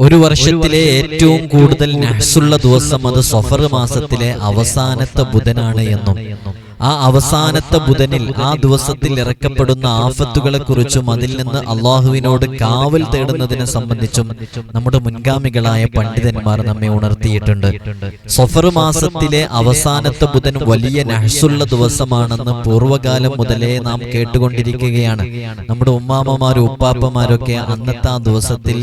ഒരു വർഷത്തിലെ ഏറ്റവും കൂടുതൽ നഹ്സുള്ള ദിവസം അത് സഫർ മാസത്തിലെ അവസാനത്തെ ബുധനാണ് എന്നും. ആ അവസാനത്തെ ബുധനിൽ ആ ദിവസത്തിൽ ഇറക്കപ്പെടുന്ന ആഫത്തുകളെ കുറിച്ചും അതിൽ നിന്ന് അള്ളാഹുവിനോട് കാവൽ തേടുന്നതിനെ സംബന്ധിച്ചും നമ്മുടെ മുൻഗാമികളായ പണ്ഡിതന്മാർ നമ്മെ ഉണർത്തിയിട്ടുണ്ട്. സഫർ മാസത്തിലെ അവസാനത്തെ ബുധൻ വലിയ നഹ്സുള്ള ദിവസമാണെന്ന് പൂർവകാലം മുതലേ നാം കേട്ടുകൊണ്ടിരിക്കുകയാണ്. നമ്മുടെ ഉമ്മാമ്മമാരും ഉപ്പാപ്പമാരൊക്കെ അന്നത്തെ ആ ദിവസത്തിൽ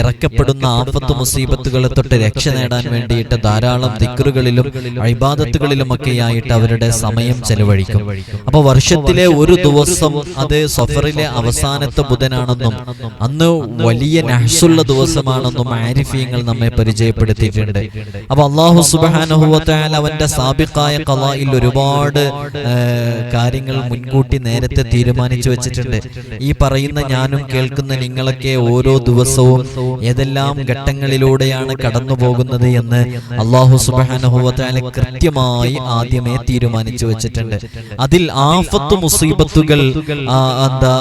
ഇറക്കപ്പെടുന്ന ആഫത്ത് മുസീബത്തുകളെ തൊട്ട് രക്ഷ നേടാൻ വേണ്ടിയിട്ട് ധാരാളം ദിക്കറുകളിലും അഴിബാദത്തുകളിലുമൊക്കെയായിട്ട് അവരുടെ സമയം ചെലവഴിക്കും. അപ്പൊ വർഷത്തിലെ ഒരു ദിവസം അത് സഫറിലെ അവസാനത്തെ ബുധനാണെന്നും അന്ന് വലിയ നഹ്സുള്ള ദിവസമാണെന്നും ആരിഫീങ്ങൾ നമ്മെ പരിചയപ്പെടുത്തിയിട്ടുണ്ട്. അപ്പൊ അള്ളാഹു സുബാനുഭവത്താൽ അവന്റെ സാബിക്കായ കലായിൽ ഒരുപാട് കാര്യങ്ങൾ മുൻകൂട്ടി നേരത്തെ തീരുമാനിച്ചു വെച്ചിട്ടുണ്ട്. ഈ പറയുന്ന ഞാനും കേൾക്കുന്ന നിങ്ങളൊക്കെ ഓരോ ദിവസവും ഏതെല്ലാം ഘട്ടങ്ങളിലൂടെയാണ് കടന്നു പോകുന്നത് എന്ന് അള്ളാഹു സുബാനുഭവത്താലെ കൃത്യമായി ആദ്യമേ തീരുമാനിച്ചു വെച്ചിട്ടുണ്ട് അതിൽ ആഫത്ത് മുസീബത്തുകൾ എന്താ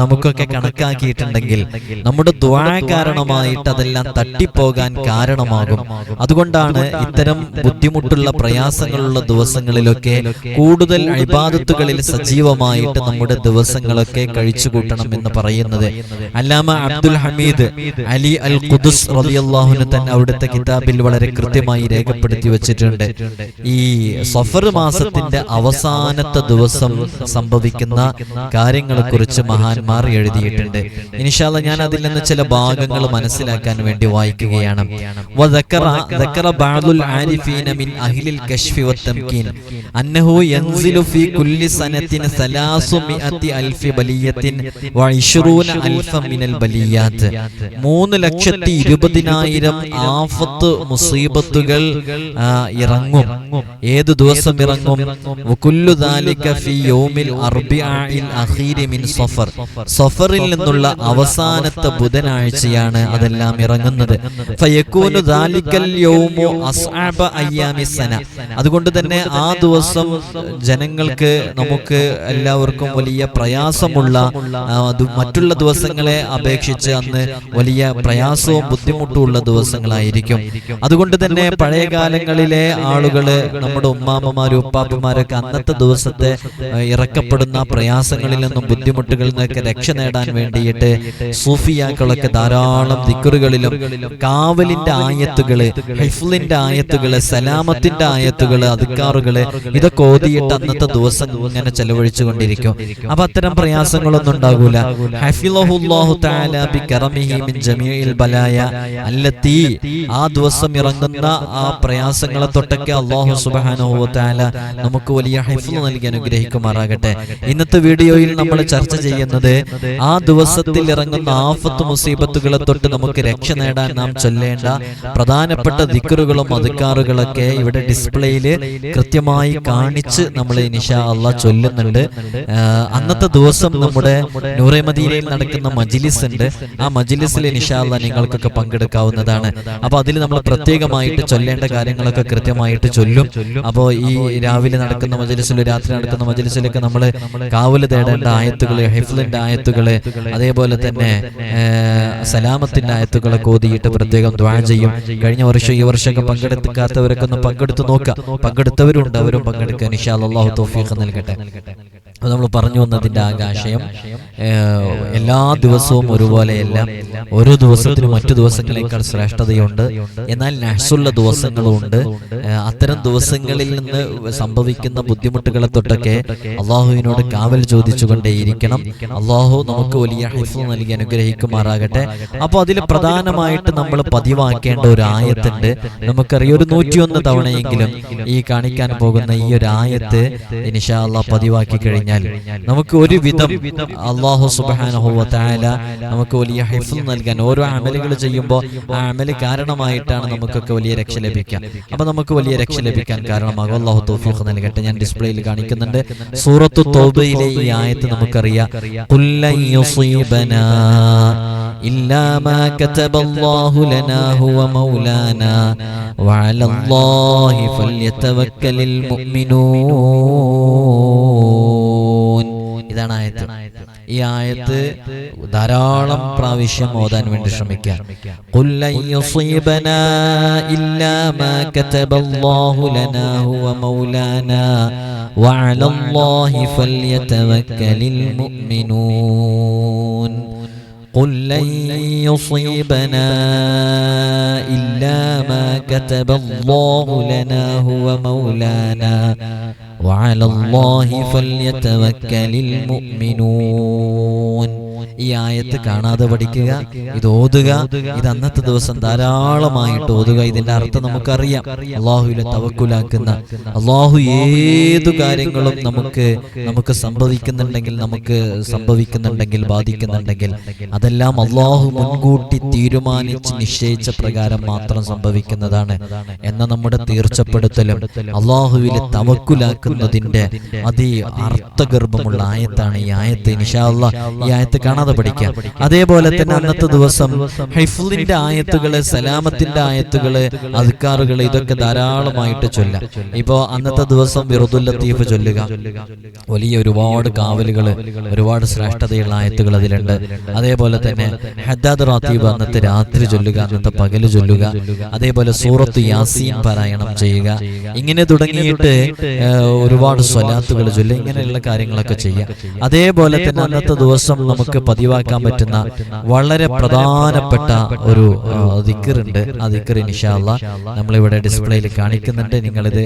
നമുക്കൊക്കെ കണക്കാക്കിയിട്ടുണ്ടെങ്കിൽ നമ്മുടെ ദ്വാ കാരണമായിട്ട് അതെല്ലാം തട്ടിപ്പോകാൻ കാരണമാകും. അതുകൊണ്ടാണ് ഇത്തരം ബുദ്ധിമുട്ടുള്ള പ്രയാസങ്ങളുള്ള ദിവസങ്ങളിലൊക്കെ കൂടുതൽ അഴിബാദത്തുകളിൽ സജീവമായിട്ട് നമ്മുടെ ദിവസങ്ങളൊക്കെ കഴിച്ചു കൂട്ടണം എന്ന് പറയുന്നത്. അല്ലാമ അബ്ദുൽ ഹമീദ് അലി അൽ ഖുദുസ് റളിയല്ലാഹുവിന് തന്നെ അവിടുത്തെ കിതാബിൽ വളരെ കൃത്യമായി രേഖപ്പെടുത്തി വെച്ചിട്ടുണ്ട്. ഈ സഫർ മാസത്തിന്റെ അവസാനത്തെ ദിവസം സംഭവിക്കുന്ന കാര്യങ്ങളെക്കുറിച്ച് മഹാന്മാർ എഴുതിയിട്ടുണ്ട്. ഇനിഷാല്ല ഞാൻ അതിൽ നിന്ന് ചില ഭാഗങ്ങൾ മനസ്സിലാക്കാൻ വേണ്ടി വായിക്കുകയാണ്. മൂന്ന് ലക്ഷത്തി ഇരുപതിനായിരം ആഫത്ത് മുസീബത്തുകൾ ഇറങ്ങും. ഏത് ദിവസം ഇറങ്ങും? സഫറിൽ നിന്നുള്ള അവസാനത്തെ ബുധനാഴ്ചയാണ് അതെല്ലാം ഇറങ്ങുന്നത്. അതുകൊണ്ട് തന്നെ ആ ദിവസം ജനങ്ങൾക്ക് നമുക്ക് എല്ലാവർക്കും വലിയ പ്രയാസമുള്ള മറ്റുള്ള ദിവസങ്ങളെ അപേക്ഷിച്ച് അന്ന് വലിയ പ്രയാസവും ബുദ്ധിമുട്ടും ഉള്ള ദിവസങ്ങളായിരിക്കും. അതുകൊണ്ട് തന്നെ പഴയ കാലങ്ങളിലെ ആളുകൾ നമ്മുടെ ഉമ്മാമ്മമാരും ഉപ്പാപ്പമാരൊക്കെ അന്നത്തെ ദിവസത്തെ ഇറക്കപ്പെടുന്ന പ്രയാസങ്ങളിൽ നിന്നും ബുദ്ധിമുട്ടുകളിൽ നിന്നൊക്കെ രക്ഷ നേടാൻ വേണ്ടിയിട്ട് സൂഫിയാക്കളൊക്കെ ധാരാളം ദിക്കറുകളിലും കാവലിന്റെ ആയത്തുകൾ ഹിഫ്ലിന്റെ ആയത്തുകൾ സലാമത്തിന്റെ ആയത്തുകൾ അധികാറുകൾ ഇതൊക്കെ ഓതിയിട്ട് അന്നത്തെ ദിവസം ഇങ്ങനെ ചെലവഴിച്ചു കൊണ്ടിരിക്കും അപ്പൊ അത്തരം പ്രയാസങ്ങളൊന്നും ഉണ്ടാകൂല. ആ ദിവസം ഇറങ്ങുന്ന ആ പ്രയാസങ്ങളെ തൊട്ടൊക്കെ അള്ളാഹു തആല നമുക്ക് വലിയ ഹൈഫ് നൽകി അനുഗ്രഹിക്കുമാറാകട്ടെ. ഇന്നത്തെ വീഡിയോയിൽ നമ്മൾ ചർച്ച ചെയ്യുന്നത് ആ ദിവസത്തിൽ ഇറങ്ങുന്ന ആഫത്ത് മുസീബത്തുകളെ തൊട്ട് നമുക്ക് രക്ഷ നേടാൻ നാം ചൊല്ലേണ്ട പ്രധാനപ്പെട്ട ദിക്കറുകളും അധികാറുകളൊക്കെ ഇവിടെ ഡിസ്പ്ലേയിൽ കൃത്യമായി കാണിച്ച് നമ്മൾ നിഷ അള്ളാ ചൊല്ലുന്നുണ്ട്. അന്നത്തെ ദിവസം നമ്മുടെ നൂറേമദീനയിൽ നടക്കുന്ന മജിലിസ് ഉണ്ട് ആ മജിലിസിൽ നിഷ അള്ളാ നിങ്ങൾക്കൊക്കെ പങ്കെടുക്കാവുന്നതാണ്. അപ്പൊ അതിൽ നമ്മൾ പ്രത്യേകമായിട്ട് ചൊല്ലേണ്ട കാര്യങ്ങളൊക്കെ കൃത്യമായിട്ട് ചൊല്ലും. അപ്പോൾ ഈ രാവിലെ നടക്കുന്ന മജലിസിൽ രാത്രി നടക്കുന്ന മജലിസിലൊക്കെ നമ്മൾ കാവൽ തേടേണ്ട ആയത്തുകൾ ഹിഫ്ലിന്റെ ആയത്തുകൾ അതേപോലെ തന്നെ സലാമത്തിന്റെ ആയത്തുകളെ കോതിയിട്ട് പ്രത്യേകം ദ്വാ ചെയ്യും. കഴിഞ്ഞ വർഷം ഈ വർഷമൊക്കെ പങ്കെടുക്കാത്തവരൊക്കെ ഒന്ന് പങ്കെടുത്ത് നോക്കുക പങ്കെടുത്തവരുണ്ട് അവരും പങ്കെടുക്കാൻ ഇൻഷാ അല്ലാഹു തൗഫീഖ് നൽകട്ടെ. അത് നമ്മൾ പറഞ്ഞു വന്നതിന്റെ ആകാശയം എല്ലാ ദിവസവും ഒരുപോലെയല്ല. ഓരോ ദിവസത്തിനും മറ്റു ദിവസങ്ങളേക്കാൾ ശ്രേഷ്ഠതയുണ്ട്. എന്നാൽ നഹ്സുള്ള ദിവസങ്ങളുമുണ്ട് അത്തരം ദിവസങ്ങളിൽ നിന്ന് സംഭവിക്കുന്ന ബുദ്ധിമുട്ടുകളെ തൊട്ടൊക്കെ അള്ളാഹുവിനോട് കാവൽ ചോദിച്ചുകൊണ്ടേയിരിക്കണം. അള്ളാഹു നമുക്ക് വലിയ ഹിഫ് നൽകി അനുഗ്രഹിക്കുമാറാകട്ടെ. അപ്പോൾ അതിൽ പ്രധാനമായിട്ട് നമ്മൾ പതിവാക്കേണ്ട ഒരു ആയത്തുണ്ട്. നമുക്കറിയാം ഒരു നൂറ്റിയൊന്ന് തവണയെങ്കിലും ഈ കാണിക്കാൻ പോകുന്ന ഈ ഒരു ആയത്ത് ഇനിഷാ പതിവാക്കി കഴിഞ്ഞാൽ നമുക്ക് ഒരു വിധം അള്ളാഹു സുബാനഹു താല നമുക്ക് വലിയ ഹിഫ് നൽകാൻ ഓരോ അമലുകൾ ചെയ്യുമ്പോൾ ആ അമൽ കാരണമായിട്ടാണ് നമുക്കൊക്കെ വലിയ രക്ഷ ലഭിക്കുക. അപ്പൊ നമുക്ക് വലിയ രക്ഷ ലഭിക്കാൻ കാരണമാകും. അള്ളാഹു തൗഫീഖ് നൽകട്ടെ. ഞാൻ ഡിസ്പ്ലേയിൽ കാണിക്കുന്നുണ്ട് സൂറത്തു തോബയിലെ ഈ ആയത്ത് നമുക്കറിയാം "കുല്ലൻ യുസീബനാ إلا ما كتب الله لنا هو مولانا وعلى الله فليتوكل المؤمنون ഇതാണ് ആയത്ത് ഈ ആയത്ത് ധാരാളം പ്രാവശ്യം ഓതാൻ വേണ്ടി ശ്രമിക്കാം قل لن يصيبنا إلا ما كتب الله لنا هو مولانا وعلى الله فليتوكل المؤمنون. ഈ ആയത്ത് കാണാതെ പഠിക്കുക ഇത് ഓതുക ഇത് അന്നത്തെ ദിവസം ധാരാളമായിട്ട് ഓതുക. ഇതിന്റെ അർത്ഥം നമുക്കറിയാം. അള്ളാഹുവിനെ തവക്കുലാക്കുന്ന അള്ളാഹു ഏതു കാര്യങ്ങളും നമുക്ക് നമുക്ക് സംഭവിക്കുന്നുണ്ടെങ്കിൽ നമുക്ക് സംഭവിക്കുന്നുണ്ടെങ്കിൽ ബാധിക്കുന്നുണ്ടെങ്കിൽ അതെല്ലാം അള്ളാഹു മുൻകൂട്ടി തീരുമാനിച്ച് നിശ്ചയിച്ച പ്രകാരം മാത്രം സംഭവിക്കുന്നതാണ്. എന്ന നമ്മുടെ തീർച്ചപ്പെടുത്തലും അള്ളാഹുവിനെ തവക്കുലാക്കുന്നതിന്റെ അതി അർത്ഥഗർഭമുള്ള ആയത്താണ് ഈ ആയത്ത്. നിഷാ ഈ ആയത്ത് കാണാതെ പഠിക്കാം. അതേപോലെ തന്നെ അന്നത്തെ ദിവസം ഹൈഫുലിന്റെ ആയത്തുകൾ സലാമത്തിന്റെ ആയത്തുകൾ അധികാറുകൾ ഇതൊക്കെ ധാരാളമായിട്ട് ചൊല്ലാം ഇപ്പോ അന്നത്തെ ദിവസം വിറുദുൽ ലത്തീഫ് ചൊല്ലുക. വലിയ ഒരുപാട് കാവലുകൾ ഒരുപാട് ശ്രേഷ്ഠതയുള്ള ആയത്തുകൾ അതിലുണ്ട്. അതേപോലെ തന്നെ ഹദ്ദാദ് റാത്തീബ് അന്നത്തെ രാത്രി ചൊല്ലുക അന്നത്തെ പകൽ ചൊല്ലുക അതേപോലെ സൂറത്ത് യാസീൻ പാരായണം ചെയ്യുക. ഇങ്ങനെ തുടങ്ങിയിട്ട് ഒരുപാട് സ്വലാത്തുകൾ ചൊല്ലുക. ഇങ്ങനെയുള്ള കാര്യങ്ങളൊക്കെ ചെയ്യുക. അതേപോലെ തന്നെ അന്നത്തെ ദിവസം നമുക്ക് പതിവാക്കാൻ പറ്റുന്ന വളരെ പ്രധാനപ്പെട്ട ഒരു ദിക്കറുണ്ട് ആ ദിക്കർ ഇൻഷാല്ല നമ്മളിവിടെ ഡിസ്പ്ലേയിൽ കാണിക്കുന്നുണ്ട്. നിങ്ങളിത്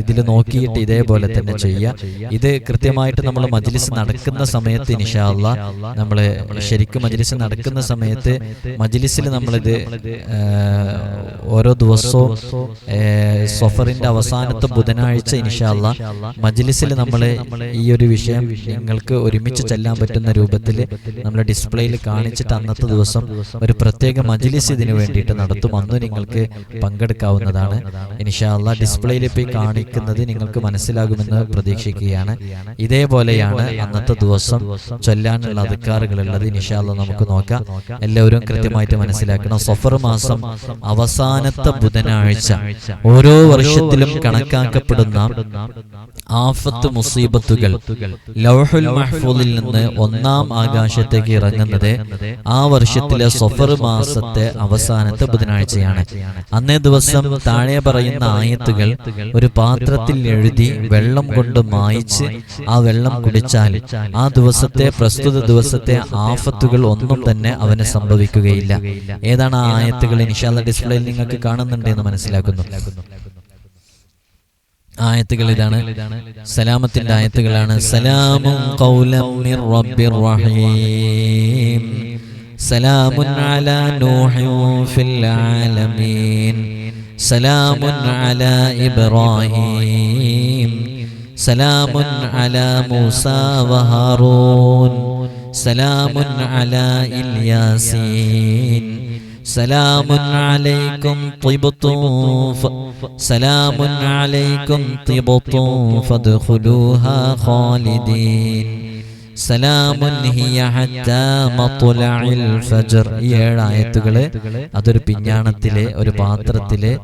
ഇതിൽ നോക്കിയിട്ട് ഇതേപോലെ തന്നെ ചെയ്യുക. ഇത് കൃത്യമായിട്ട് നമ്മൾ മജ്ലിസ് നടക്കുന്ന സമയത്ത് ഇൻഷാല്ല നമ്മൾ ശരിക്കും മജ്ലിസ് നടക്കുന്ന സമയത്ത് മജ്ലിസിൽ നമ്മളിത് ഓരോ ദിവസവും സഫറിന്റെ അവസാനത്തെ ബുധനാഴ്ച ഇൻഷാല്ല മജ്ലിസിൽ നമ്മൾ ഈ ഒരു വിഷയം നിങ്ങൾക്ക് ഒരുമിച്ച് ചെല്ലാൻ പറ്റുന്ന രൂപത്തിൽ നമ്മൾ ഡിസ്പ്ലേയിൽ കാണിച്ചിട്ട് അന്നത്തെ ദിവസം ഒരു പ്രത്യേക മജിലിസ് ഇതിന് വേണ്ടിയിട്ട് നടത്തും. അന്ന് നിങ്ങൾക്ക് പങ്കെടുക്കാവുന്നതാണ്. ഇൻഷാല്ല ഡിസ്പ്ലേയിൽ പോയി കാണിക്കുന്നത് നിങ്ങൾക്ക് മനസ്സിലാകുമെന്ന് പ്രതീക്ഷിക്കുകയാണ്. ഇതേപോലെയാണ് അന്നത്തെ ദിവസം ചൊല്ലാനുള്ള അധികാറുകളുള്ളത് ഇൻഷാല്ല നമുക്ക് നോക്കാം. എല്ലാവരും കൃത്യമായിട്ട് മനസ്സിലാക്കണം. സഫർ മാസം അവസാനത്തെ ബുധനാഴ്ച. ഓരോ വർഷത്തിലും കണക്കാക്കപ്പെടുന്ന ആഫത്ത് മുസീബത്തുകൾ. ലൗഹുൽ മഹ്ഫൂദിൽ നിന്ന് ഒന്നാം ആകാശത്തേക്ക് ഇറങ്ങുന്നത് ആ വർഷത്തിലെ സൊഫർ മാസത്തെ അവസാനത്തെ ബുധനാഴ്ചയാണ്. അന്നേ ദിവസം താഴെ പറയുന്ന ആയത്തുകൾ ഒരു പാത്രത്തിൽ എഴുതി വെള്ളം കൊണ്ട് മായിച്ച് ആ വെള്ളം കുടിച്ചാൽ ആ ദിവസത്തെ പ്രസ്തുത ദിവസത്തെ ആഫത്തുകൾ ഒന്നും തന്നെ അവന് സംഭവിക്കുകയില്ല. ഏതാണ് ആ ആയത്തുകൾ? ഇൻഷാല്ല ഡിസ്പ്ലേയിൽ നിങ്ങൾക്ക് കാണുന്നുണ്ട് എന്ന് മനസ്സിലാക്കുന്നു. ആയത്തുകൾ ഇതാണ്. സലാമത്തിന്റെ ആയത്തുകളാണ്. സലാമുൻ ഖൗലം മിർ റബ്ബിർ റഹീം. സലാമുൻ അലാ നൂഹിൻ ഫിൽ ആലമീൻ. സലാമുൻ അലാ ഇബ്രാഹീം. സലാമുൻ അലാ മൂസ വഹാറൂൻ. സലാമുൻ അലാ ഇൽയാസീൻ സലാമുൻ അലൈക്കും സലാമുൻ അലൈക്കും ഫദ്ഖുലൂഹാ ഖാലിദീൻ. ഏഴായത്തുകൾ അതൊരു പിഞ്ഞാണത്തിലെ ഒരു പാത്രത്തിൽ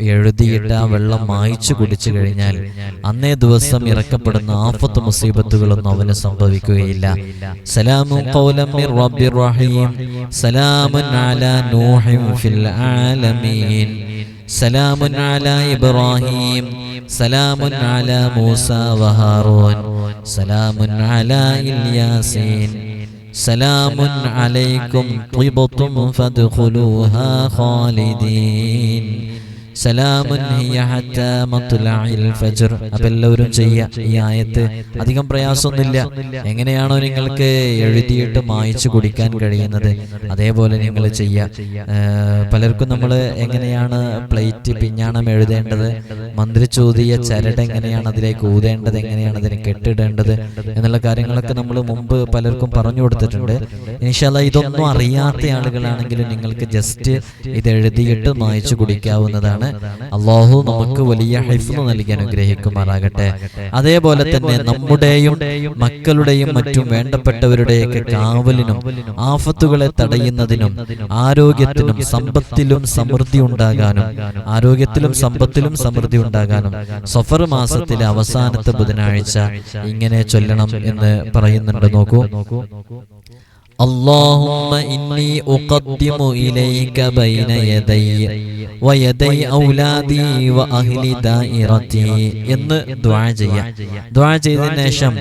എഴുതിയിട്ട് ആ വെള്ളം മായ്ച്ചു കുടിച്ചു കഴിഞ്ഞാൽ അന്നേ ദിവസം ഇറക്കപ്പെടുന്ന ആഫത്ത് മുസീബത്തുകളൊന്നും അവന് സംഭവിക്കുകയില്ല. സലാമു റബ്ബിർ റഹീം. അലാ നൂഹിൻ ഫിൽ ആലമീൻ. سلام على إبراهيم سلام على موسى وهارون سلام على إلياسين سلام عليكم طبتم فادخلوها خالدين. എല്ലാവരും ചെയ്യുക. ഈ ആയത്ത് അധികം പ്രയാസമൊന്നുമില്ല. എങ്ങനെയാണോ നിങ്ങൾക്ക് എഴുതിയിട്ട് മായച്ചു കുടിക്കാൻ കഴിയുന്നത്. അതേപോലെ നിങ്ങൾ ചെയ്യുക. പലർക്കും നമ്മൾ എങ്ങനെയാണ് പ്ലേറ്റ് പിഞ്ഞാണം എഴുതേണ്ടത്? മന്ത്രി ചോദിയ ചരട് എങ്ങനെയാണ് അതിലേക്ക് ഊതേണ്ടത്? എങ്ങനെയാണ് അതിനെ കെട്ടിടേണ്ടത്? എന്നുള്ള കാര്യങ്ങളൊക്കെ നമ്മൾ മുമ്പ് പലർക്കും പറഞ്ഞു കൊടുത്തിട്ടുണ്ട്. ഇൻഷാല്ല ഇതൊന്നും അറിയാത്ത ആളുകളാണെങ്കിലും നിങ്ങൾക്ക് ജസ്റ്റ് ഇത് എഴുതിയിട്ട് മായച്ചു കുടിക്കാവുന്നതാണ്. ചെയ്യുന്നതാണ് അള്ളാഹു നമുക്ക് വലിയ ഹൈഫ് നൽകി അനുഗ്രഹിക്കുമാറാകട്ടെ അതേപോലെ തന്നെ നമ്മുടെയും മക്കളുടെയും മറ്റും വേണ്ടപ്പെട്ടവരുടെയൊക്കെ കാവലിനും ആഫത്തുകളെ തടയുന്നതിനും ആരോഗ്യത്തിനും സമ്പത്തിലും സമൃദ്ധി ഉണ്ടാകാനും ആരോഗ്യത്തിലും സമ്പത്തിലും സമൃദ്ധി ഉണ്ടാകാനും സഫർ മാസത്തിലെ അവസാനത്തെ ബുധനാഴ്ച ഇങ്ങനെ ചൊല്ലണം എന്ന് പറയുന്നുണ്ട് നോക്കൂ. اللهم إني أقدم إليك بين يدي ويدي أولادي وأهل دائرتي എന്ന് ദുആ ചെയ്യാം ദുആ ചെയ്തതിനു ശേഷം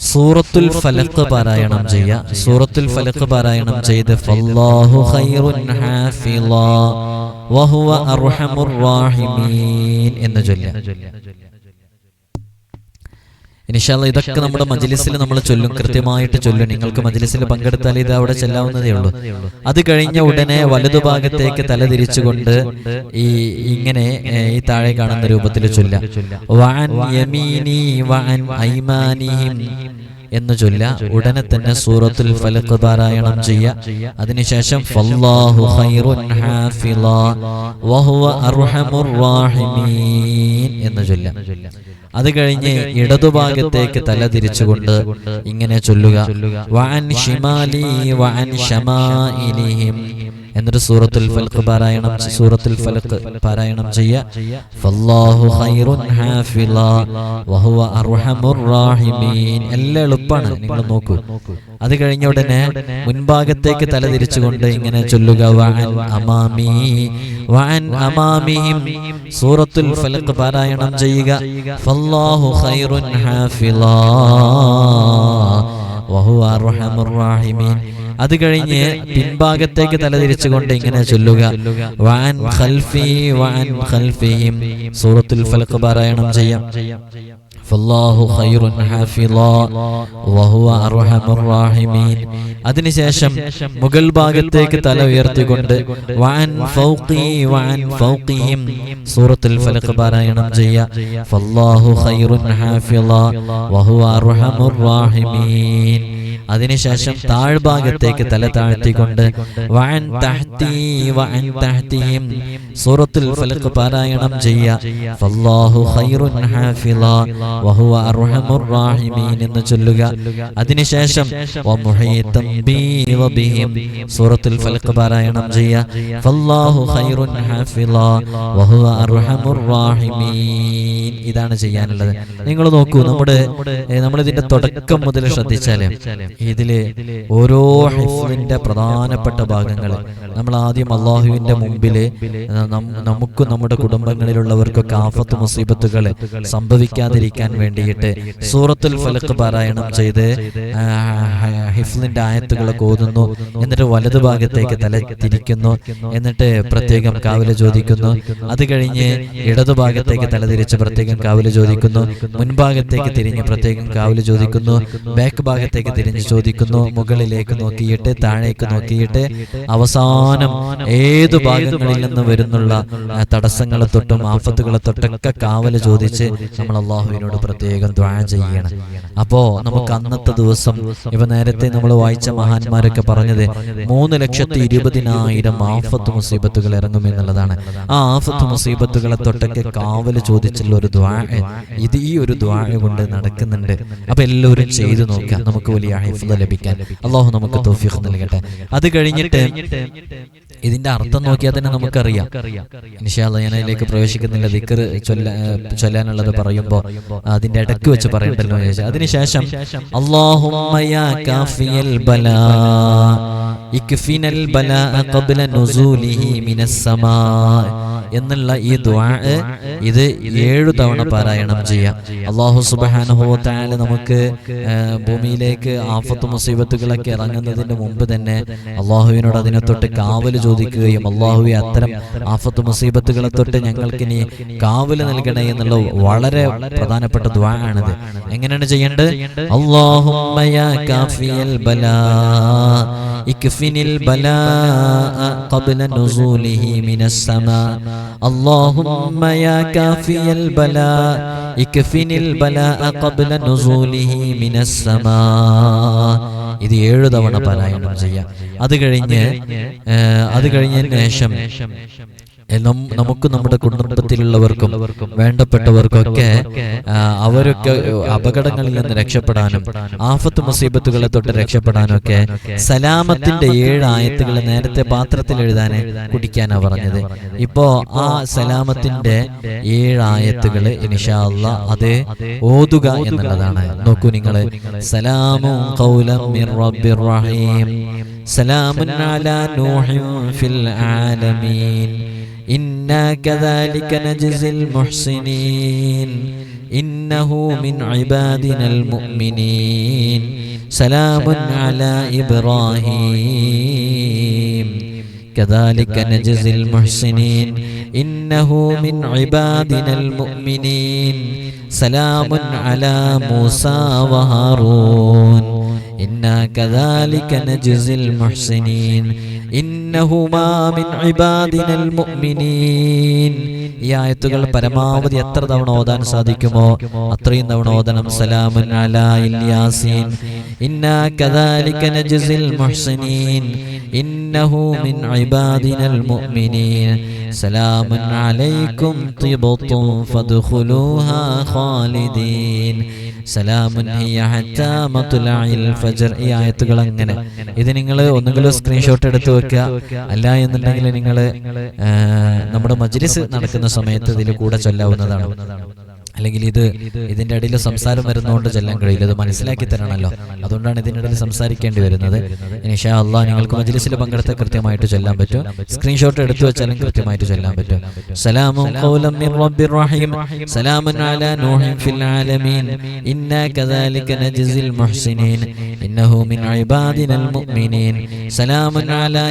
സൂറത്തുൽ ഫലഖ് പാരായണം ചെയ്യുക സൂറത്തുൽ ഫലഖ് പാരായണം ചെയ്ത് ഫല്ലാഹു ഖൈറുൻ ഹാഫിളാ വഹുവ അർഹമുർ റാഹിമീൻ എന്ന് ചൊല്ലുക ഇനിഷാല്ല ഇതൊക്കെ നമ്മുടെ മജിലിസിൽ നമ്മൾ ചൊല്ലും കൃത്യമായിട്ട് ചൊല്ലും. നിങ്ങൾക്ക് മജിലിസിൽ പങ്കെടുത്താൽ ഇത് അവിടെ ചെല്ലാവുന്നതേ ഉള്ളൂ. അത് കഴിഞ്ഞ ഉടനെ വലതുഭാഗത്തേക്ക് തല തിരിച്ചുകൊണ്ട് ഈ ഇങ്ങനെ ഈ താഴെ കാണുന്ന രൂപത്തിൽ ചൊല്ലാം യമീനി എന്ന് ചൊല്ല ഉടനെ തന്നെ സൂറത്തുൽ ഫലക്ക് പാരായണം ചെയ്യുക അതിനുശേഷം ഫല്ലാഹു ഖൈറുൻ ഹാഫിളാ വഹുവ അർഹമുർ റാഹിമീൻ എന്ന് ചൊല്ല. അത് കഴിഞ്ഞ് ഇടതുഭാഗത്തേക്ക് തല തിരിച്ചുകൊണ്ട് ഇങ്ങനെ ചൊല്ലുക. വഅൻ ഷിമാലി വഅൻ ഷമാഇലിഹിം എന്നിട്ട് സൂറത്തുൽ ഫലക്ക് പാരായണം സൂറത്തുൽ ഫലക്ക് പാരായണം ചെയ്യുക ഫല്ലാഹു ഖൈറുൻ ഹാഫിളാ വഹുവ അർഹമുർ റാഹിമീൻ. എല്ലാം എളുപ്പമാണ് നിങ്ങൾ നോക്കൂ. അത് കഴിഞ്ഞ ഉടനെ മുൻഭാഗത്തേക്ക് തല തിരിച്ചുകൊണ്ട് ഇങ്ങനെ ചൊല്ലുക വഅൻ അമാമി വഅൻ അമാമിഹിം സൂറത്തുൽ ഫലക്ക് പാരായണം ചെയ്യുക ഫല്ലാഹു ഖൈറുൻ ഹാഫിളാ വഹുവ അർഹമുർ റാഹിമീൻ. അത് കഴിഞ്ഞ് പിൻഭാഗത്തേക്ക് തലതിരിച്ചുകൊണ്ട് ഇങ്ങനെ ചൊല്ലുക. വാൻ ഖൽഫി വാൻ സൂറത്തുൽ പാരായണം ചെയ്യാം. ഫല്ലാഹു ഖൈറുൻ ഹാഫിളാ വഹുവ അർഹമുർ റാഹിമീൻ. അതിനുശേഷം മുകൾ ഭാഗത്തേക്ക് തല ഉയർത്തിക്കൊണ്ട് വാൻ ഫൗഖി വാൻ ഫൗഖിഹിം സൂറത്തുൽ ഫലഖ് പാരായണം ചെയ്യുക ഫല്ലാഹു ഖൈറുൻ ഹാഫിളാ വഹുവ അർഹമുർ റാഹിമീൻ. അതിനുശേഷം താഴ്ഭാഗത്തേക്ക് തല താഴ്ത്തിക്കൊണ്ട് വഅൻ തഹ്തി സൂറത്തുൽ പാരായണം ചെയ്യുക ഫല്ലാഹു ഖൈറുൻ ഹാഫിളാ വഹുവ അർഹമുർ റാഹിമീൻ എന്ന് ചൊല്ലുക. അതിനുശേഷം വമുഹീതം ബി വബിഹിം സൂറത്തുൽ ഫലഖ് പാരായണം ചെയ്യുക ഫല്ലാഹു ഖൈറുൻ ഹാഫിളാ വഹുവ അർഹമുർ റാഹിമീൻ. ഇതാണ് ചെയ്യാനുള്ളത്. നിങ്ങൾ നോക്കൂ നമ്മുടെ നമ്മളിതിന്റെ തുടക്കം മുതൽ ശ്രദ്ധിച്ചാൽ ഇതിൽ ഓരോ ഹിഫ്ലിന്റെ പ്രധാനപ്പെട്ട ഭാഗങ്ങൾ നമ്മൾ ആദ്യം അള്ളാഹുവിന്റെ മുമ്പിൽ നമുക്ക് നമ്മുടെ കുടുംബങ്ങളിലുള്ളവർക്കൊക്കെ ആഫത്ത് മുസീബത്തുകൾ സംഭവിക്കാതിരിക്കാൻ വേണ്ടിയിട്ട് സൂറത്തുൽ ഫലക്ക് പാരായണം ചെയ്ത് ഹിഫ്ലിന്റെ ആയത്തുകളൊക്കെ ഓതുന്നു എന്നിട്ട് വലതു ഭാഗത്തേക്ക് തല തിരിക്കുന്നു. എന്നിട്ട് പ്രത്യേകം കാവൽ ചോദിക്കുന്നു. അത് കഴിഞ്ഞ് ഇടതു ഭാഗത്തേക്ക് തല തിരിച്ച് പ്രത്യേകം കാവൽ ചോദിക്കുന്നു. മുൻഭാഗത്തേക്ക് തിരിഞ്ഞ് പ്രത്യേകം കാവൽ ചോദിക്കുന്നു. ബാക്ക് ഭാഗത്തേക്ക് തിരിഞ്ഞ് ചോദിക്കുന്നു മുകളിലേക്ക് നോക്കിയിട്ട് താഴേക്ക് നോക്കിയിട്ട് അവസാനം ഏത് ഭാഗങ്ങളിൽ നിന്ന് വരുന്നുള്ള തടസ്സങ്ങളെ തൊട്ടും ആഫത്തുകളെ തൊട്ടൊക്കെ കാവൽ ചോദിച്ച് നമ്മൾ അള്ളാഹുവിനോട് പ്രത്യേകം ദ്വാഴ ചെയ്യണം. അപ്പോ നമുക്ക് അന്നത്തെ ദിവസം ഇവ നേരത്തെ നമ്മൾ വായിച്ച മഹാന്മാരൊക്കെ പറഞ്ഞത് മൂന്ന് ലക്ഷത്തി ഇരുപതിനായിരം ആഫത്ത് മുസീബത്തുകൾ ഇറങ്ങും എന്നുള്ളതാണ്. ആ ആഫത്ത് മുസീബത്തുകളെ തൊട്ടൊക്കെ കാവൽ ചോദിച്ചുള്ള ഒരു ദ്വാഴ ഇത് ഈ ഒരു ദ്വാഴ കൊണ്ട് നടക്കുന്നുണ്ട്. അപ്പൊ എല്ലാവരും ചെയ്തു നോക്കാം നമുക്ക് വലിയ ഹിഫ്ദ ലഭിക്കാൻ. അള്ളാഹു നമുക്ക് തൗഫീഖ് നൽകട്ടെ. അത് കഴിഞ്ഞിട്ട് ഇതിന്റെ അർത്ഥം നോക്കിയാൽ തന്നെ നമുക്കറിയാം. നിഷാദ് ഞാൻ അതിലേക്ക് പ്രവേശിക്കുന്നില്ല. ദിക്കർ ചൊല്ല ചൊല്ലാനുള്ളത് പറയുമ്പോൾ അതിന്റെ ഇടയ്ക്ക് വെച്ച് പറയണ്ടല്ലോ ചോദിച്ചാൽ അതിനുശേഷം എന്നുള്ള ഈ ദുആ ഇത് ഏഴു തവണ പാരായണം ചെയ്യാം. അള്ളാഹു തആല നമുക്ക് ഭൂമിയിലേക്ക് ആഫത്ത് മുസീബത്തുകളൊക്കെ ഇറങ്ങുന്നതിന് മുമ്പ് തന്നെ അള്ളാഹുവിനോട് അതിനെ തൊട്ട് കാവൽ ചോദിക്കുകയും അള്ളാഹുവെ അത്തരം ആഫത്ത് മുസീബത്തുകളെ തൊട്ട് ഞങ്ങൾക്ക് ഇനി കാവല് നൽകണേ എന്നുള്ള വളരെ പ്രധാനപ്പെട്ട ദ്വാ ആണിത് എങ്ങനെയാണ് ചെയ്യേണ്ടത് അള്ളാഹുമ്മ യാ കാഫിയൽ ബലാ ഇക്ഫിനിൽ ബലാ قبل نزوله من السماء اللهم يا كافي البلاء اكفني البلاء قبل نزوله من السماء ഇത് ഏഴു തവണ പാരായണം ചെയ്യാം. അത് കഴിഞ്ഞ് അത് കഴിഞ്ഞതിന് ശേഷം നമുക്ക് നമ്മുടെ കുടുംബത്തിലുള്ളവർക്കും വേണ്ടപ്പെട്ടവർക്കൊക്കെ അവരൊക്കെ അപകടങ്ങളിൽ നിന്ന് രക്ഷപ്പെടാനും ആഫത്ത് മുസീബത്തുകളെ തൊട്ട് രക്ഷപ്പെടാനും ഒക്കെ സലാമത്തിന്റെ ഏഴ് ആയത്തുകൾ നേരത്തെ പാത്രത്തിൽ എഴുതാൻ കുടിക്കാനാണ് പറഞ്ഞത്. ഇപ്പോ ആ സലാമത്തിന്റെ ഏഴ് ആയത്തുകൾ ഇൻഷാ അല്ലാ അത് ഓതുക എന്നുള്ളതാണ്. നോക്കൂ നിങ്ങൾ സലാമും سلام على نوح في العالمين. إنا كذلك نجزي المحسنين. إنه من عبادنا المؤمنين. سلام على إبراهيم. كذلك نجزي المحسنين. إنه من عبادنا المؤمنين. سلام على موسى وهارون. إنا كذلك نجزي المحسنين إنهما من عبادنا المؤمنين ഈ ആയത്തുകൾ പരമാവധി എത്ര തവണ ഓതാൻ സാധിക്കുമോ അത്രയും തവണ ഓതണം സലാമുൻ അലാ ഇല്യാസീൻ ഇന്നാ കദാലിക നജ്സിൽ മുഹ്സിനീൻ ഇന്നഹു മിൻ ഇബാദിനൽ മുഅ്മിനീൻ സലാമുൻ അലൈക്കും തിബത്തും ഫദ്ഖുലൂഹാ ഖാലിദീൻ ഈ ആയത്തുകൾ അങ്ങനെ. ഇത് നിങ്ങൾ ഒന്നുകിലും സ്ക്രീൻഷോട്ട് എടുത്ത് വെക്കുക. അല്ല എന്നുണ്ടെങ്കിൽ നിങ്ങൾ നമ്മുടെ മജ്ലിസ് നടക്കുന്ന സമയത്ത് ഇതിൽ കൂടെ ചൊല്ലാവുന്നതാണ്. അല്ലെങ്കിൽ ഇത് ഇതിന്റെ ഇടയിൽ സംസാരം വരുന്നതുകൊണ്ട് ചെല്ലാൻ കഴിയില്ല. അത് മനസ്സിലാക്കി തരണമല്ലോ. അതുകൊണ്ടാണ് ഇതിന്റെ ഇടയിൽ സംസാരിക്കേണ്ടി വരുന്നത്. ഇനിഷാ അള്ളാഹ് നിങ്ങൾക്ക് മജ്ലിസിൽ പങ്കെടുത്ത കൃത്യമായിട്ട് ചെല്ലാൻ പറ്റും. സ്ക്രീൻഷോട്ട് എടുത്തു വെച്ചാലും കൃത്യമായിട്ട് ചെല്ലാൻ പറ്റും. സലാമു ഖൗലം റഹീം. സലാമൻ അലാ ഫിൽ ആലമീൻ. ഇന്നാ നജ്സിൽ മുഹ്സിനീൻ. ഇന്നഹു മിൻ ഇബാദിനൽ മുഅ്മിനീൻ. സലാമൻ അലാ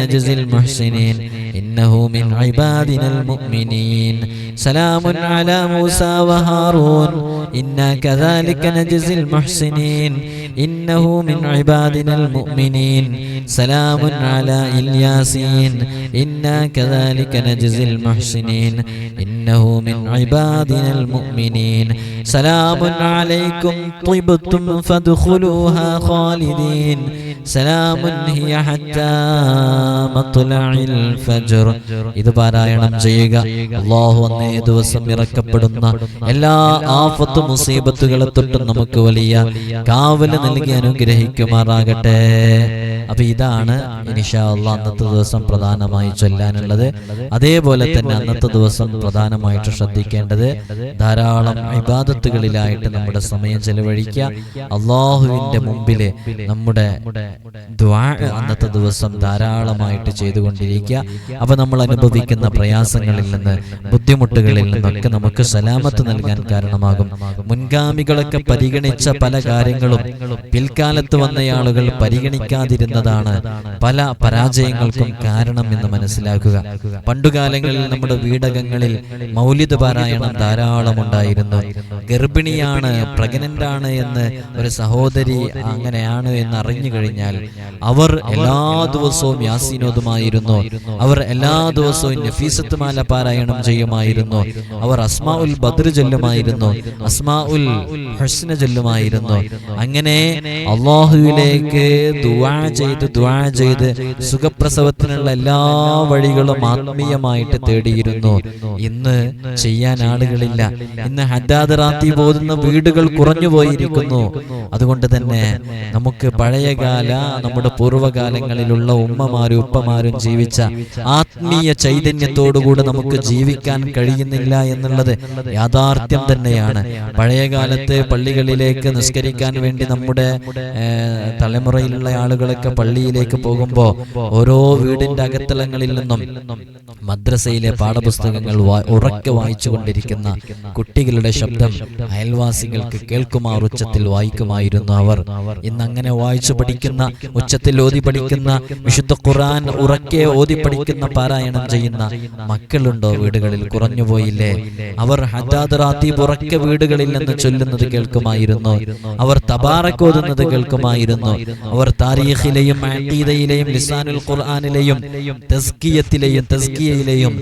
നജ്സിൽ മുഹ്സിനീൻ. إنه من عبادنا المؤمنين. سلام على موسى وهارون. إنا كذلك نجزي المحسنين. إنه من عبادنا المؤمنين. سلام على إلياسين. إنا كذلك نجزي المحسنين. إنه من عبادنا المؤمنين. سلام عليكم. طبتم فادخلوها خالدين. سلام هي حتى مطلع الفجر. ഇത് പാരായണം ചെയ്യുക. അള്ളാഹു അന്നേ ദിവസം ഇറക്കപ്പെടുന്ന എല്ലാ ആഫത്ത് മുസീബത്തുകളെ തൊട്ടും നമുക്ക് വലിയ കാവൽ നൽകി അനുഗ്രഹിക്കുമാറാകട്ടെ. അപ്പൊ ഇതാണ് ഇനിഷാ അള്ളാഹ് അന്നത്തെ ദിവസം പ്രധാനമായി ചൊല്ലാനുള്ളത്. അതേപോലെ തന്നെ അന്നത്തെ ദിവസം പ്രധാനമായിട്ട് ശ്രദ്ധിക്കേണ്ടത് ധാരാളം വിവാദത്തുകളിലായിട്ട് നമ്മുടെ സമയം ചെലവഴിക്കുക. അള്ളാഹുവിന്റെ മുമ്പിൽ നമ്മുടെ അന്നത്തെ ദിവസം ധാരാളമായിട്ട് ചെയ്തുകൊണ്ടിരിക്കുക. അപ്പൊ നമ്മൾ അനുഭവിക്കുന്ന പ്രയാസങ്ങളിൽ നിന്ന് ബുദ്ധിമുട്ടുകളിൽ നിന്നൊക്കെ നമുക്ക് സലാമത്ത് നൽകാൻ കാരണമാകും. മുൻഗാമികളൊക്കെ പരിഗണിച്ച പല കാര്യങ്ങളും പിൽക്കാലത്ത് വന്നയാളുകൾ പരിഗണിക്കാതിരുന്നതാണ് പല പരാജയങ്ങൾക്കും കാരണം എന്ന് മനസ്സിലാക്കുക. പണ്ടുകാലങ്ങളിൽ നമ്മുടെ വീടകങ്ങളിൽ മൗലിത പാരായണം ധാരാളം ഉണ്ടായിരുന്നു ഗർഭിണിയാണ് പ്രഗ്നന്റ് ആണ് എന്ന് ഒരു സഹോദരി അങ്ങനെയാണ് എന്ന് അറിഞ്ഞു കഴിഞ്ഞാൽ അവർ എല്ലാ ദിവസവും യാസീനോദുമായിരുന്നു അവർ എല്ലാ ദിവസവും നഫീസത്തുമാല പാരായണം ചെയ്യുമായിരുന്നു. അവർ അസ്മാ ഉൽ ബദ്ര ചൊല്ലുമായിരുന്നു. അസ്മാ ഉൽ ഹസ്ന ചൊല്ലുമായിരുന്നു. അങ്ങനെ അള്ളാഹുവിലേക്ക് ദുആ ചെയ്ത് ദുആ ചെയ്ത് സുഖപ്രസവത്തിനുള്ള എല്ലാ വഴികളും ആത്മീയമായിട്ട് തേടിയിരുന്നു. ഇന്ന് ചെയ്യാൻ ആളുകളില്ല. ഇന്ന് ഹദ്ദാദ് റാത്തി പോകുന്ന വീടുകൾ കുറഞ്ഞു പോയിരിക്കുന്നു. അതുകൊണ്ട് തന്നെ നമുക്ക് പഴയകാല നമ്മുടെ പൂർവകാലങ്ങളിലുള്ള ഉമ്മമാരും ഉപ്പമാരും ജീവിച്ച ആത്മീയ ചൈതന്യത്തോടുകൂടെ നമുക്ക് ജീവിക്കാൻ കഴിയുന്നില്ല എന്നുള്ളത് യാഥാർത്ഥ്യം തന്നെയാണ്. പഴയകാലത്ത് പള്ളികളിലേക്ക് നിസ്കരിക്കാൻ വേണ്ടി നമ്മുടെ തലമുറയിലുള്ള ആളുകളൊക്കെ പള്ളിയിലേക്ക് പോകുമ്പോൾ ഓരോ വീടിന്റെ അകത്തളങ്ങളിൽ നിന്നും മദ്രസയിലെ പാഠപുസ്തകങ്ങൾ ഉറക്കെ വായിച്ചു കൊണ്ടിരിക്കുന്ന കുട്ടികളുടെ ശബ്ദം അയൽവാസികൾക്ക് കേൾക്കുമാർ ഉച്ചത്തിൽ വായിക്കുമായിരുന്നു അവർ. ഇന്ന് അങ്ങനെ വായിച്ചു പഠിക്കുന്ന ഉച്ചത്തിൽ ഓതി പഠിക്കുന്ന വിശുദ്ധ ഖുറാൻ ഉറക്കെ ഓതി പഠിക്കുന്ന പാരായണം ചെയ്യുന്ന മക്കളുണ്ടോ വീടുകളിൽ? കുറഞ്ഞു പോയില്ലേ അവർ ഹദ്ദാദ് റാത്തീബ് ഉറക്കെ വീടുകളിൽ നിന്ന് ചൊല്ലുന്നത് കേൾക്കുമായിരുന്നു. അവർ തബാറക്കോതുന്നത് കേൾക്കുമായിരുന്നു. അവർ താരീഖിലെയും ലിസാനുൽ ഖുർആാനിലെയും തസ്കിയത്തിലെയും തസ്കിയയിലെയും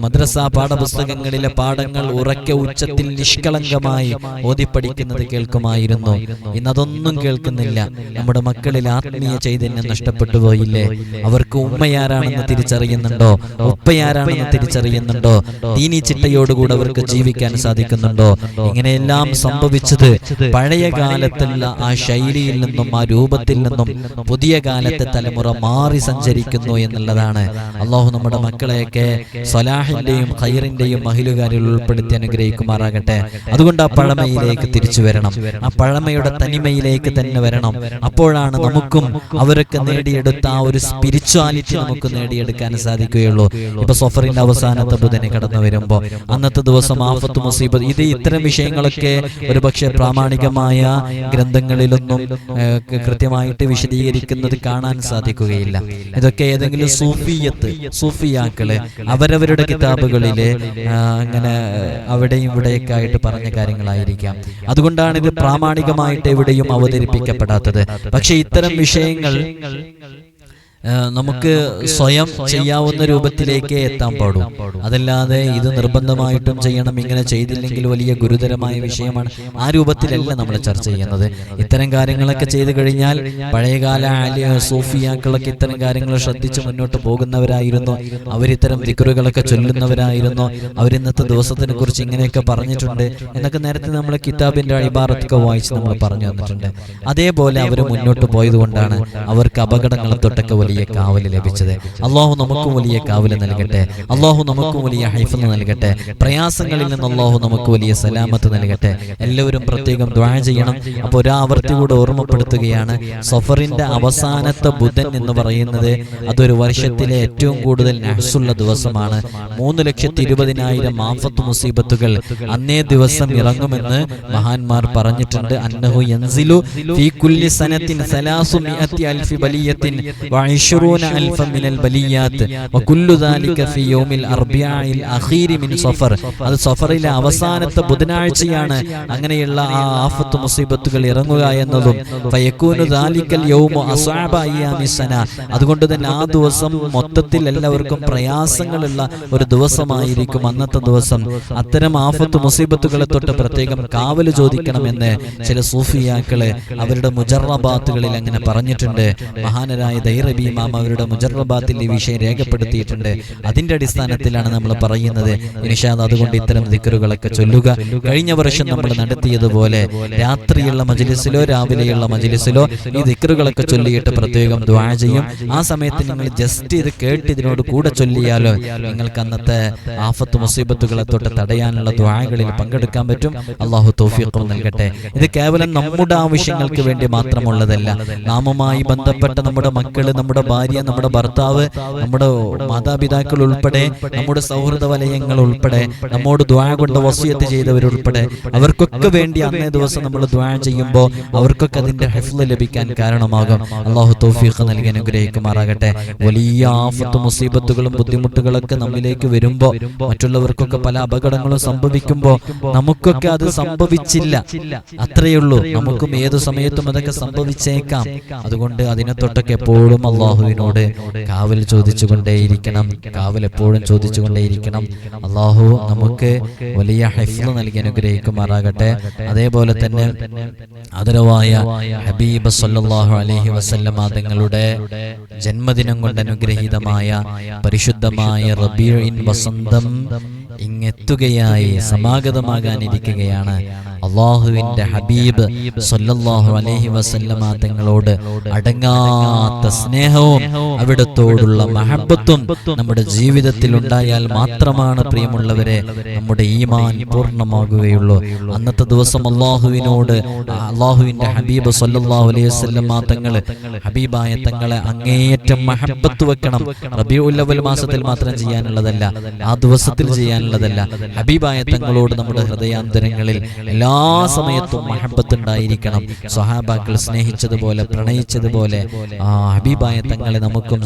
മദ്രസ പാഠപുസ്തകങ്ങളിലെ പാഠങ്ങൾ ഉറക്കെ ഉച്ചത്തിൽ നിഷ്കളങ്കമായി ഓതിപ്പടിക്കുന്നത് കേൾക്കുമായിരുന്നു. ഇന്നതൊന്നും കേൾക്കുന്നില്ല. നമ്മുടെ മക്കളിൽ ആത്മീയ ചൈതന്യം നഷ്ടപ്പെട്ടു പോയില്ലേ? അവർക്ക് ഉമ്മയാരാണെന്ന് തിരിച്ചറിയുന്നുണ്ടോ ഉപ്പയാരാണെന്ന് തിരിച്ചറിയുന്നുണ്ടോ? ദീനി ചിട്ടയോടുകൂടെ അവർക്ക് ജീവിക്കാൻ സാധിക്കുന്നുണ്ടോ? ഇങ്ങനെയെല്ലാം സംഭവിച്ചത് പഴയ കാലത്തുള്ള ആ ശൈലിയിൽ നിന്നും ആ രൂപത്തിൽ നിന്നും പുതിയ കാലത്തെ തലമുറ മാറി സഞ്ചരിക്കുന്നു എന്നുള്ളതാണ്. അള്ളാഹു നമ്മുടെ മക്കളെയൊക്കെ സലാഹിന്റെയും ഖൈറിന്റെയും മഹിലുകാരിൽ ഉൾപ്പെടുത്തി അനുഗ്രഹിക്കുമാറാകട്ടെ. അതുകൊണ്ട് ആ പഴമയിലേക്ക് തിരിച്ചു വരണം. ആ പഴമയുടെ തനിമയിലേക്ക് തന്നെ വരണം. അപ്പോഴാണ് നമുക്കും അവരൊക്കെ നേടിയെടുത്ത ആ ഒരു സ്പിരിച്വാലിറ്റി നമുക്ക് നേടിയെടുക്കാൻ സാധിക്കുകയുള്ളൂ. ഇപ്പൊ സഫറിന്റെ അവസാനത്തെ ബുധനെ കടന്നു വരുമ്പോ അന്നത്തെ ദിവസം ആഫത്ത് മുസീബത്ത്. ഇത് ഇത്തരം വിഷയങ്ങളൊക്കെ ഒരുപക്ഷെ പ്രാമാണികമായ ഗ്രന്ഥങ്ങളിലൊന്നും കൃത്യമായിട്ട് വിശദീകരിക്കുന്നത് കാണാൻ സാധിക്കുകയില്ല. ഇതൊക്കെ ഏതെങ്കിലും സൂഫിയത്ത് സൂഫിയാക്കൾ അവരവരുടെ കിതാബുകളിലെ അങ്ങനെ അവിടെയും ഇവിടെയൊക്കെ ആയിട്ട് പറഞ്ഞ കാര്യങ്ങളായിരിക്കാം. അതുകൊണ്ടാണ് ഇത് പ്രാമാണികമായിട്ട് എവിടെയും അവതരിപ്പിക്കപ്പെടാത്തത്. പക്ഷെ ഇത്തരം വിഷയങ്ങൾ നമുക്ക് സ്വയം ചെയ്യാവുന്ന രൂപത്തിലേക്ക് എത്താൻ പാടും. അതല്ലാതെ ഇത് നിർബന്ധമായിട്ടും ചെയ്യണം ഇങ്ങനെ ചെയ്തില്ലെങ്കിൽ വലിയ ഗുരുതരമായ വിഷയമാണ് ആ രൂപത്തിലല്ല നമ്മൾ ചർച്ച ചെയ്യുന്നത്. ഇത്തരം കാര്യങ്ങളൊക്കെ ചെയ്തു കഴിഞ്ഞാൽ പഴയകാല ആലിയ സൂഫിയാക്കളൊക്കെ ഇത്തരം കാര്യങ്ങൾ ശ്രദ്ധിച്ച് മുന്നോട്ട് പോകുന്നവരായിരുന്നു. അവരിത്തരം ദിക്കറുകളൊക്കെ ചൊല്ലുന്നവരായിരുന്നു. അവരിന്നത്തെ ദിവസത്തിനെ കുറിച്ച് ഇങ്ങനെയൊക്കെ പറഞ്ഞിട്ടുണ്ട് എന്നൊക്കെ നേരത്തെ നമ്മൾ കിതാബിന്റെ അഴിബാറത്തൊക്കെ വായിച്ച് നമ്മൾ പറഞ്ഞു തന്നിട്ടുണ്ട് അതേപോലെ അവർ മുന്നോട്ട് പോയതുകൊണ്ടാണ് അവർക്ക് അപകടങ്ങളെ തൊട്ടൊക്കെ വലിയ കാവൽ ലഭിച്ചത്. അള്ളാഹു നമുക്കും വലിയ കാവൽ നൽകട്ടെ. അള്ളാഹു നമുക്കും വലിയ ഹൈഫ് നൽകട്ടെ. പ്രയാസങ്ങളിൽ നിന്ന് അള്ളാഹു നമുക്ക് വലിയ സലാമത്ത് നൽകട്ടെ. എല്ലാവരും പ്രത്യേകം ദ്വാ ചെയ്യണം. അപ്പോൾ ഒരാവർത്തി കൂടെ ഓർമ്മപ്പെടുത്തുകയാണ്. സഫറിന്റെ അവസാനത്തെ ബുധൻ എന്ന് പറയുന്നത് അതൊരു വർഷത്തിലെ ഏറ്റവും കൂടുതൽ നഹ്സുള്ള ദിവസമാണ്. മൂന്ന് ലക്ഷത്തി ഇരുപതിനായിരം ആഫത്ത് മുസീബത്തുകൾ അന്നേ ദിവസം ഇറങ്ങുമെന്ന് മഹാന്മാർ പറഞ്ഞിട്ടുണ്ട്. അന്നഹു യൻസിലു ഫീ കുല്ലി സനത്തിൻ സലാസു മിഅത്തി അൽഫി ബലിയത്തിൻ വഇശ്റൂന അൽഫ മിനൽ ബലിയാത്ത് വകുല്ലു ദാലിക ഫീ യൗമിൽ അർബിഅയിൽ അഖീരി മിൻ സഫർ അത് സഫറിലെ അവസാനത്തെ ബുധനാഴ്ചയാണ്. അങ്ങനെയുള്ള ആ ആഫത്ത് മുസീബത്തുകൾ ഇറങ്ങുക എന്നതും ഫയക്കൂനു ദാലിക്കൽ യൗമു അസ്അബ അയ്യാമി സന അതുകൊണ്ട് തന്നെ ആ ദിവസം മൊത്തത്തിൽ എല്ലാവർക്കും പ്രയാസങ്ങളുള്ള ഒരു ദിവസമായിരിക്കും അന്നത്തെ ദിവസം. അത്തരം ആഫത്ത് മുസീബത്തുകളെ തൊട്ട് പ്രത്യേകം കാവൽ ചോദിക്കണമെന്ന് ചില സൂഫിയാക്കൾ അവരുടെ മുജറബാത്തുകളിൽ അങ്ങനെ പറഞ്ഞിട്ടുണ്ട്. മഹാനരായ ദൈറബി ഇമാം അവരുടെ മുജറബാത്തിൽ ഈ വിഷയം രേഖപ്പെടുത്തിയിട്ടുണ്ട്. അതിന്റെ അടിസ്ഥാനത്തിലാണ് നമ്മൾ പറയുന്നത്. നിഷാദ് അതുകൊണ്ട് ഇത്തരം ദിക്കറുകളൊക്കെ ചൊല്ലുക. കഴിഞ്ഞ വർഷം നമ്മൾ നടത്തിയതുപോലെ രാത്രിയുള്ള മജിലിസിലോ രാവിലെയുള്ള മജിലിസിലോ ഈ ദിക്കറുകളൊക്കെ ചൊല്ലിയിട്ട് പ്രത്യേകം ദ്വാ ചെയ്യും. ആ സമയത്ത് നിങ്ങൾ ജസ്റ്റ് ഇത് കേട്ട് ഇതിനോട് കൂടെ ചൊല്ലിയാലോ നിങ്ങൾക്ക് അന്നത്തെ ആഫത്ത് മുസീബത്തുകളെ തൊട്ട് തടയാനുള്ള ദ്വാകളിൽ പങ്കെടുക്കാൻ പറ്റും. അള്ളാഹു തൗഫീഖ് നൽകട്ടെ. ഇത് കേവലം നമ്മുടെ ആവശ്യങ്ങൾക്ക് വേണ്ടി മാത്രമുള്ളതല്ല. നാമുമായി ബന്ധപ്പെട്ട നമ്മുടെ മക്കൾ നമ്മുടെ ഭാര്യ നമ്മുടെ ഭർത്താവ് നമ്മുടെ മാതാപിതാക്കൾ ഉൾപ്പെടെ നമ്മുടെ സൗഹൃദ വലയങ്ങൾ ഉൾപ്പെടെ നമ്മോട് ദ്വാ കൊണ്ട് വസിയത്ത് ചെയ്തവരുൾപ്പെടെ അവർക്കൊക്കെ വേണ്ടി അന്നേ ദിവസം നമ്മൾ ദ്വാ ചെയ്യുമ്പോൾ അവർക്കൊക്കെ അതിന്റെ ഹെഫ്ല് ലഭിക്കാൻ കാരണമാകും. അള്ളാഹു തൗഫീഖ് നൽകി അനുഗ്രഹിക്കുമാറാകട്ടെ. വലിയ ആഫത്ത് മുസീബത്തുകളും ബുദ്ധിമുട്ടുകളൊക്കെ നമ്മിലേക്ക് വരുമ്പോൾ മറ്റുള്ളവർക്കൊക്കെ പല അപകടങ്ങളും സംഭവിക്കുമ്പോൾ നമുക്കൊക്കെ അത് സംഭവിച്ചില്ല. അത്രയേ ഉള്ളൂ നമുക്കും ഏത് സമയത്തും അതൊക്കെ സംഭവിച്ചേക്കാം. അതുകൊണ്ട് അതിനെ തൊട്ടൊക്കെ എപ്പോഴും അള്ളാഹുവിനോട് കാവൽ ചോദിച്ചുകൊണ്ടേയിരിക്കണം. കാവൽ എപ്പോഴും ചോദിച്ചുകൊണ്ടേയിരിക്കണം. അള്ളാഹു നമുക്ക് വലിയ ഹെഫ്ല നൽകി അനുഗ്രഹിക്കുമാറാകട്ടെ. അതേപോലെ തന്നെ ആദരവായ ഹബീബ് സല്ലാഹു അലഹി വസല്ലമ തങ്ങളുടെ ജന്മദിനം കൊണ്ട് അനുഗ്രഹീതമായ പരിശുദ്ധമായ റബീൻ വസന്തം ഇങ്ങെത്തുകയായി സമാഗതമാകാനിരിക്കുകയാണ്. അള്ളാഹുവിന്റെ ഹബീബ് സൊല്ലാഹു അലഹി വസല്ലമ തങ്ങളോട് അടങ്ങാത്ത സ്നേഹവും അവിടത്തോടുള്ള മഹബത്തും നമ്മുടെ ജീവിതത്തിൽ ഉണ്ടായാൽ മാത്രമാണ് പ്രിയമുള്ളവരെ നമ്മുടെ ഈമാൻ പൂർണമാകുകയുള്ളൂ. അന്നത്തെ ദിവസം അള്ളാഹുവിനോട് അള്ളാഹുവിന്റെ ഹബീബ് സൊല്ലാഹു അലൈഹി വസല്ലമ തങ്ങൾ ഹബീബായ തങ്ങളെ അങ്ങേയറ്റം മഹബത്ത് വെക്കണം. റബിയുല്ലവൽ മാസത്തിൽ മാത്രം ചെയ്യാനുള്ളതല്ല. ആ ദിവസത്തിൽ ചെയ്യാനുള്ളതാണ് ചെയ്യാനുള്ളതല്ല ഹബീബായ തങ്ങളോട് നമ്മുടെ ഹൃദയാന്തരങ്ങളിൽ എല്ലാ സമയത്തും മഹബത്ത് ഉണ്ടായിരിക്കണം സ്വഹാബാക്കൾ സ്നേഹിച്ചതുപോലെ പ്രണയിച്ചതുപോലെ ആ ഹബീബായ തങ്ങളെ നമുക്കും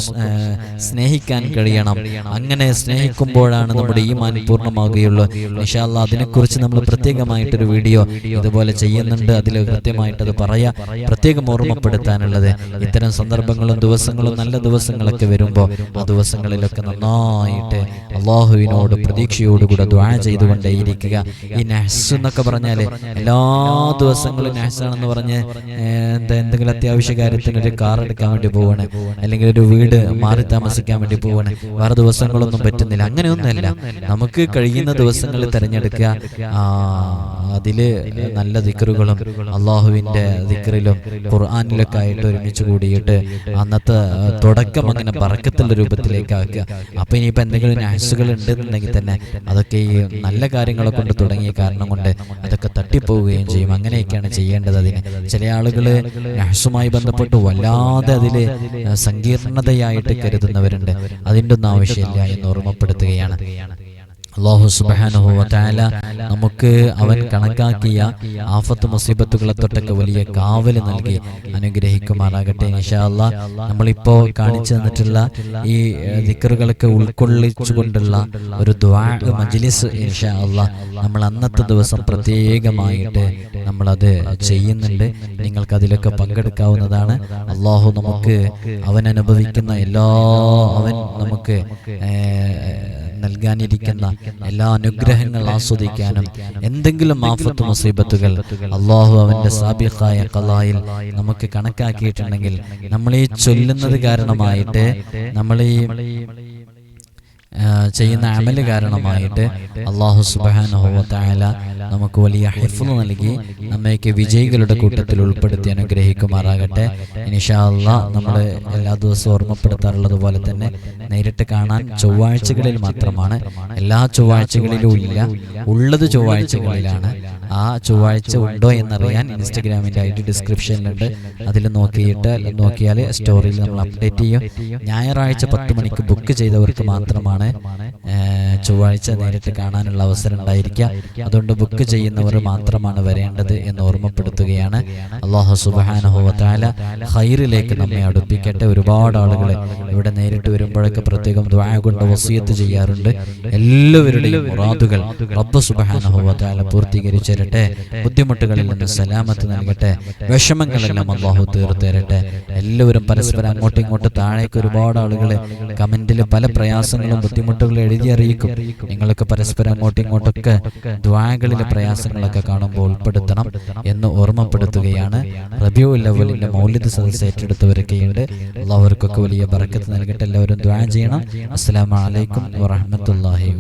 സ്നേഹിക്കാൻ കഴിയണം. അങ്ങനെ സ്നേഹിക്കുമ്പോഴാണ് നമ്മുടെ ഈമാൻ പൂർണമാകുകയുള്ളൂ നിഷാല്ല അതിനെക്കുറിച്ച് നമ്മൾ പ്രത്യേകമായിട്ടൊരു വീഡിയോ ഇതുപോലെ ചെയ്യുന്നുണ്ട്. അതിൽ കൃത്യമായിട്ടത് അത് പറയാ. പ്രത്യേകം ഓർമ്മപ്പെടുത്താനുള്ളത്. ഇത്തരം സന്ദർഭങ്ങളും ദിവസങ്ങളും നല്ല ദിവസങ്ങളൊക്കെ വരുമ്പോൾ ആ ദിവസങ്ങളിലൊക്കെ നന്നായിട്ട് അള്ളാഹുവിനോട് പ്രതീക്ഷയോടുകൂടെ ദ്വാ ചെയ്തുകൊണ്ടേയിരിക്കുക. ഈ നഹ്സ് എന്നൊക്കെ പറഞ്ഞാൽ എല്ലാ ദിവസങ്ങളും നഹസാണെന്ന് പറഞ്ഞ് എന്താ എന്തെങ്കിലും അത്യാവശ്യ കാര്യത്തിന് ഒരു കാർ എടുക്കാൻ വേണ്ടി പോവാണ്. അല്ലെങ്കിൽ ഒരു വീട് മാറി താമസിക്കാൻ വേണ്ടി പോവാണ്. വേറെ ദിവസങ്ങളൊന്നും പറ്റുന്നില്ല. അങ്ങനെയൊന്നുമല്ല. നമുക്ക് കഴിയുന്ന ദിവസങ്ങൾ തിരഞ്ഞെടുക്കുക. അതിൽ നല്ല ദിക്കറുകളും അള്ളാഹുവിന്റെ ദിക്കറിലും ഖുർആാനിലൊക്കെ ആയിട്ട് ഒരുമിച്ച് കൂടിയിട്ട് അന്നത്തെ തുടക്കം അങ്ങനെ പറക്കത്തുള്ള രൂപത്തിലേക്ക് ആക്കുക. അപ്പൊ ഇനിയിപ്പോ എന്തെങ്കിലും നാസുകൾ ഉണ്ടെന്നുണ്ടെങ്കിൽ തന്നെ അതൊക്കെ ഈ നല്ല കാര്യങ്ങളെ കൊണ്ട് തുടങ്ങിയ കാരണം കൊണ്ട് അതൊക്കെ തട്ടിപ്പോവുകയും ചെയ്യും. അങ്ങനെയൊക്കെയാണ് ചെയ്യേണ്ടത് അതിന്. ചില ആളുകൾ നഹസുമായി ബന്ധപ്പെട്ട് വല്ലാതെ അതിൽ സങ്കീർണതയായിട്ട് കരുതുന്നവരുണ്ട്. അതിന്റെ ഒന്നും ആവശ്യമില്ല എന്ന് ഓർമ്മപ്പെടുത്തുകയാണ്. അള്ളാഹു വ നമുക്ക് അവൻ കണക്കാക്കിയ ആഫത്ത് മുസീബത്തുകളെ തൊട്ടൊക്കെ വലിയ കാവൽ നൽകി അനുഗ്രഹിക്കുമാറാകട്ടെ ഇൻഷാ അല്ലാ നമ്മളിപ്പോ കാണിച്ചു തന്നിട്ടുള്ള ഈ ദിക്കറുകളൊക്കെ ഉൾക്കൊള്ളിച്ചുകൊണ്ടുള്ള ഒരു മജ്ലിസ് ഇൻഷാ നമ്മൾ അന്നത്തെ ദിവസം പ്രത്യേകമായിട്ട് നമ്മളത് ചെയ്യുന്നുണ്ട്. നിങ്ങൾക്ക് അതിലൊക്കെ പങ്കെടുക്കാവുന്നതാണ്. അള്ളാഹു നമുക്ക് അവൻ അനുഭവിക്കുന്ന എല്ലാ അവൻ നമുക്ക് നൽകാനിരിക്കുന്ന എല്ലാ അനുഗ്രഹങ്ങൾ ആസ്വദിക്കാനും എന്തെങ്കിലും ആഫത്ത് മുസീബത്തുകൾ അള്ളാഹു അവന്റെ സാബിഖായ കലായിൽ നമുക്ക് കണക്കാക്കിയിട്ടുണ്ടെങ്കിൽ നമ്മൾ ഈ ചൊല്ലുന്നത് കാരണമായിട്ട് നമ്മൾ ഈ ചെയ്യുന്ന അമൽ കാരണമായിട്ട് അള്ളാഹു സുബാനുഹോല നമുക്ക് വലിയ ഹിഫ്ള് നൽകി നമ്മയൊക്കെ വിജയികളുടെ കൂട്ടത്തിൽ ഉൾപ്പെടുത്തി അനുഗ്രഹിക്കുമാറാകട്ടെ. ഇനിഷാല്ല നമ്മൾ എല്ലാ ദിവസവും ഓർമ്മപ്പെടുത്താറുള്ളത് പോലെ തന്നെ നേരിട്ട് കാണാൻ ചൊവ്വാഴ്ചകളിൽ മാത്രമാണ്. എല്ലാ ചൊവ്വാഴ്ചകളിലും ഇല്ല. ഉള്ളത് ചൊവ്വാഴ്ചകളിലാണ്. ആ ചൊവ്വാഴ്ച ഉണ്ടോ എന്നറിയാൻ ഇൻസ്റ്റഗ്രാമിന്റെ ഐ ഡി ഡിസ്ക്രിപ്ഷനിലുണ്ട്. അതിൽ നോക്കിയിട്ട് നോക്കിയാൽ സ്റ്റോറിയിൽ നമ്മൾ അപ്ഡേറ്റ് ചെയ്യും. ഞായറാഴ്ച പത്ത് മണിക്ക് ബുക്ക് ചെയ്തവർക്ക് മാത്രമാണ് ചൊവ്വാഴ്ച നേരിട്ട് കാണാനുള്ള അവസരം ഉണ്ടായിരിക്കുക അതുകൊണ്ട് ബുക്ക് ചെയ്യുന്നവർ മാത്രമാണ് വരേണ്ടത് എന്ന് ഓർമ്മപ്പെടുത്തുകയാണ്. അള്ളാഹു സുബാനഹുവത്താല ഹൈറിലേക്ക് നമ്മെ അടുപ്പിക്കട്ടെ. ഒരുപാട് ആളുകൾ ഇവിടെ നേരിട്ട് വരുമ്പോഴൊക്കെ പ്രത്യേകം ദ്വായ കൊണ്ട് വസിയത്ത് ചെയ്യാറുണ്ട്. എല്ലാവരുടെയും മുറാദുകൾ റബ്ബ് സുബാനഹുവത്താല പൂർത്തീകരിച്ചിരട്ടെ. ബുദ്ധിമുട്ടുകളിൽ നിന്ന് സലാമത്ത് നൽകട്ടെ. വിഷമങ്ങളെല്ലാം അള്ളാഹു തീർത്തേരട്ടെ. എല്ലാവരും പരസ്പരം അങ്ങോട്ടും ഇങ്ങോട്ടും താഴേക്ക് ഒരുപാട് ആളുകൾ കമന്റിൽ പല പ്രയാസങ്ങളും ബുദ്ധിമുട്ടുകളും എഴുതി അറിയിക്കും. നിങ്ങൾക്ക് പരസ്പരം അങ്ങോട്ടും ഇങ്ങോട്ടൊക്കെ ദ്വാകളിലെ പ്രയാസങ്ങളൊക്കെ കാണുമ്പോൾ ഉൾപ്പെടുത്തണം എന്ന് ഓർമ്മപ്പെടുത്തുകയാണ്. റബിയു ലെവലിന്റെ മൗലിക സദസ് ഏറ്റെടുത്തവരൊക്കെയുണ്ട്. എല്ലാവർക്കൊക്കെ വലിയ ബറക്കത്ത് നൽകട്ടെ. എല്ലാവരും ദ്വാ ചെയ്യണം. അസ്സലാമു അലൈക്കും വറഹ്മത്തുള്ളാഹി